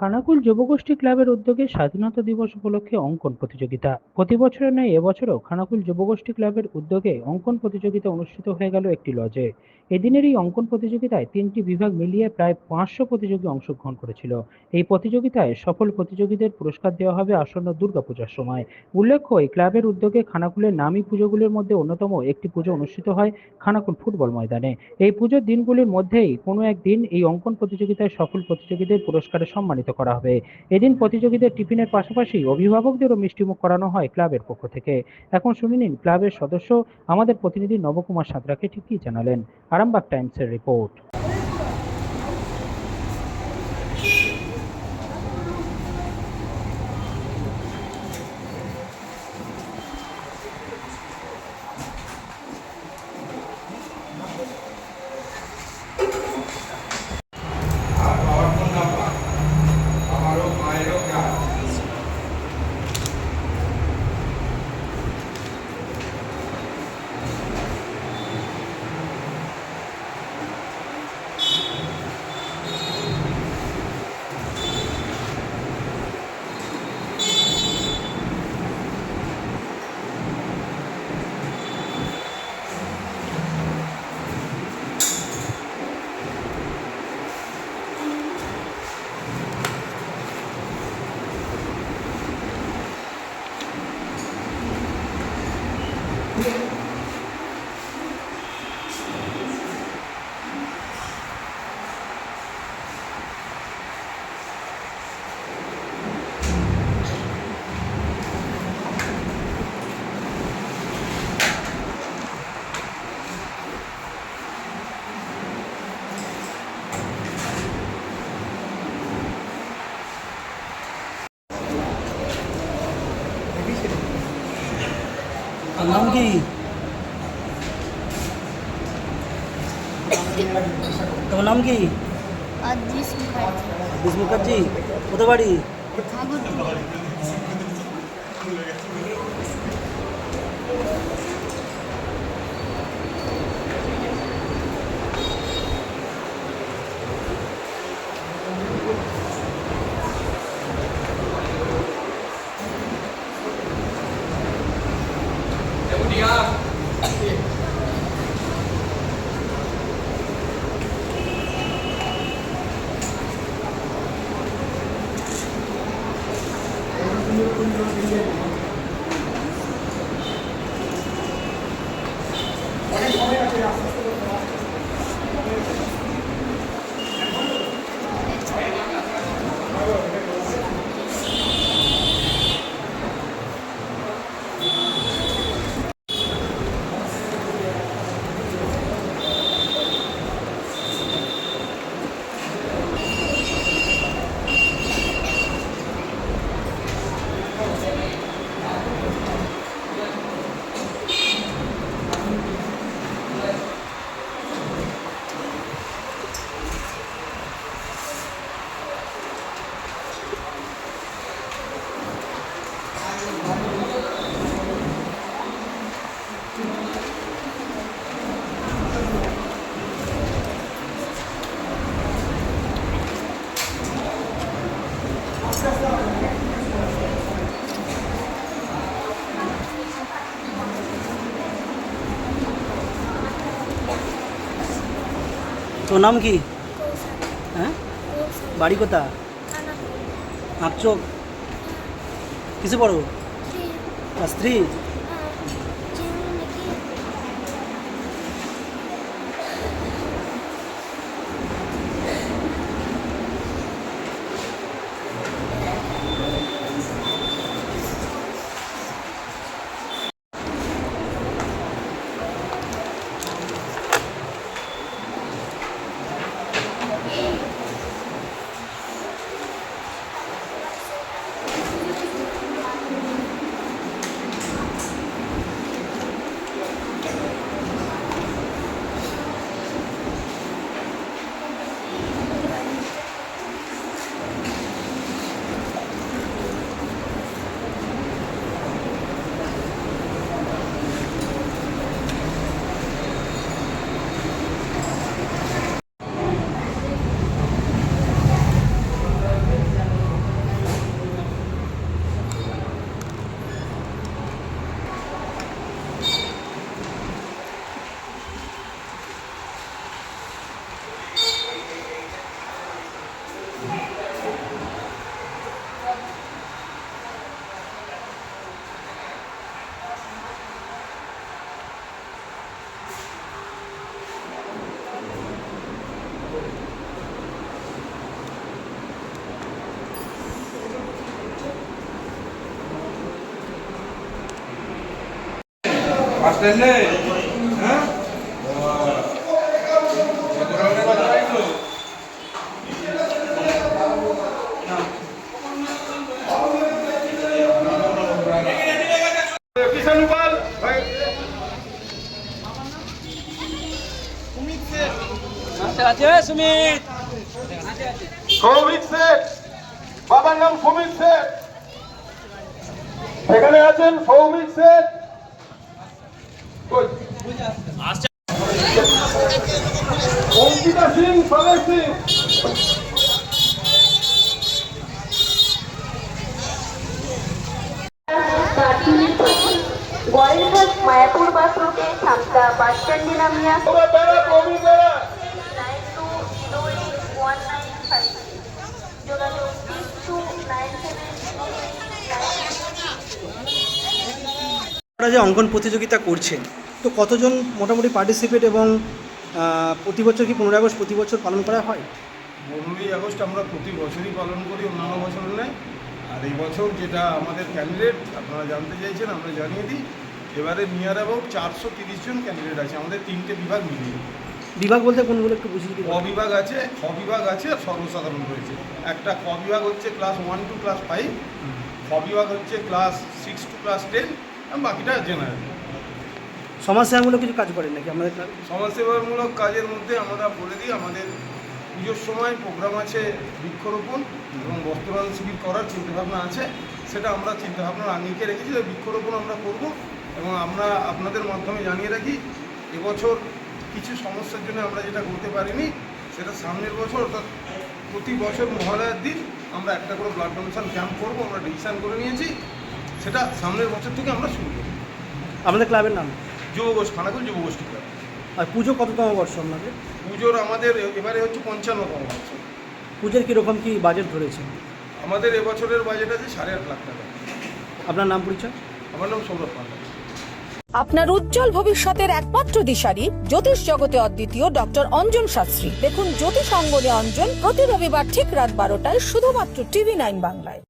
খানাকুল যুবগোষ্ঠী ক্লাবের উদ্যোগে স্বাধীনতা দিবস উপলক্ষে অঙ্কন প্রতিযোগিতা। প্রতি বছরের ন্যায় এবছরও খানাকুল যুবগোষ্ঠী ক্লাবের উদ্যোগে অঙ্কন প্রতিযোগিতা অনুষ্ঠিত হয়ে গেল একটি লজে। এদিনের এই অঙ্কন প্রতিযোগিতায় তিনটি বিভাগ মিলিয়ে প্রায় পাঁচশো প্রতিযোগী অংশগ্রহণ করেছিল। এই প্রতিযোগিতায় সফল প্রতিযোগীদের পুরস্কার দেওয়া হবে আসন্ন দুর্গাপূজার সময়। উল্লেখ্য, এই ক্লাবের উদ্যোগে খানাকুলের নামী পুজোগুলির মধ্যে অন্যতম একটি পুজো অনুষ্ঠিত হয় খানাকুল ফুটবল ময়দানে। এই পুজোর দিনগুলির মধ্যেই কোনো একদিন এই অঙ্কন প্রতিযোগিতায় সফল প্রতিযোগীদের পুরস্কারে সম্মানিত করা হবে। এদিন প্রতিযোগীদের টিফিনের পাশাপাশি অভিভাবকদেরও মিষ্টিমুখ করানো হয় ক্লাবের পক্ষ থেকে। এখন শুনে নিন, ক্লাবের সদস্য আমাদের প্রতিনিধি নবকুমার সাঁতরাকে ঠিক কী জানালেন। আরামবাগ টাইমসের রিপোর্ট। নাম কি? তোমার নাম কি? মুখার্জি। কোথায় বাড়ি? তোর নাম কি হ্যাঁ বাড়ি কোথা আঁকচোক কিসে পড়ো ক্লাস থ্রি হ্যাঁ? কিষান সৌমিক শেখ বাবার নাম সৌমিক শেখ এখানে আছেন সৌমিক শেখ কই? অঙ্কিতা সিং প্রদেশ সিং গোয়ালঘাট মায়াপুর বাস রুটে সামতা বাস স্ট্যান্ডে নামিয়া তোমরা বেড়া প্রবীণ বেড়া nine two zero eight one nine five যোগাযোগ সিক্স টু নাইন সেভেন আপনারা যে অঙ্কন প্রতিযোগিতা করছেন তো কতজন মোটামুটি পার্টিসিপেট এবং প্রতি বছর কি পনেরোই আগস্ট প্রতি বছর পালন করা হয়? পনেরোই আগস্ট আমরা প্রতি বছরই পালন করি অন্যান্য বছর নেই আর এই বছর যেটা আমাদের ক্যান্ডিডেট আপনারা জানতে চাইছেন আমরা জানিয়ে দিই এবারে নিয়ার অ্যাবাউট চারশো তিরিশ জন ক্যান্ডিডেট আছে আমাদের তিনটে বিভাগ মিলিয়ে। বিভাগ বলতে কোনগুলো একটু বুঝিয়ে ক দিন বিভাগ আছে খ বিভাগ আছে আর সর্বসাধারণ রয়েছে। একটা ক বিভাগ হচ্ছে class one to class five খ বিভাগ হচ্ছে class six to class ten বাকিটা জেনারেল। সমাজসেবামূলক কিছু কাজ করেন নাকি আমাদের? সমাজসেবামূলক কাজের মধ্যে আমরা বলে দিই আমাদের পুজোর সময় প্রোগ্রাম আছে বৃক্ষরোপণ এবং বস্ত্রদান শিবির করার চিন্তাভাবনা আছে। সেটা আমরা চিন্তাভাবনার আঙ্গিকে রেখেছি যে বৃক্ষরোপণ আমরা করব এবং আমরা আপনাদের মাধ্যমে জানিয়ে রাখি এবছর কিছু সমস্যার জন্য আমরা যেটা করতে পারিনি সেটা সামনের বছর অর্থাৎ প্রতি বছর মহালয়ার দিন আমরা একটা করে ব্লাড ডোনেশন ক্যাম্প করব আমরা ডিসিশন করে নিয়েছি। সেটা সামনের বছর থেকে আমরা শুরু করি। আমাদের ক্লাবের নাম? যুবগোষ্ঠী খানাকুল যুবগোষ্ঠী ক্লাব। আর পুজো কততম বর্ষ আপনাদের? পুজোর আমাদের এবারে হচ্ছে পঞ্চান্নতম বছর পুজোর কীরকম কি বাজেট ধরেছে? আমাদের এবছরের বাজেট আছে সাড়ে আট লাখ টাকা। আপনার নাম পরিচয়? আমার নাম সৌরভ পান্ডা। আপনার উজ্জ্বল ভবিষ্যতের একমাত্র দিশারি জ্যোতিষ জগতে অদ্বিতীয় ডক্টর অঞ্জন শাস্ত্রী। দেখুন জ্যোতিষ অঙ্গনে অঞ্জন প্রতি রবিবার ঠিক রাত বারোটায় শুধুমাত্র টিভি নাইন বাংলায়।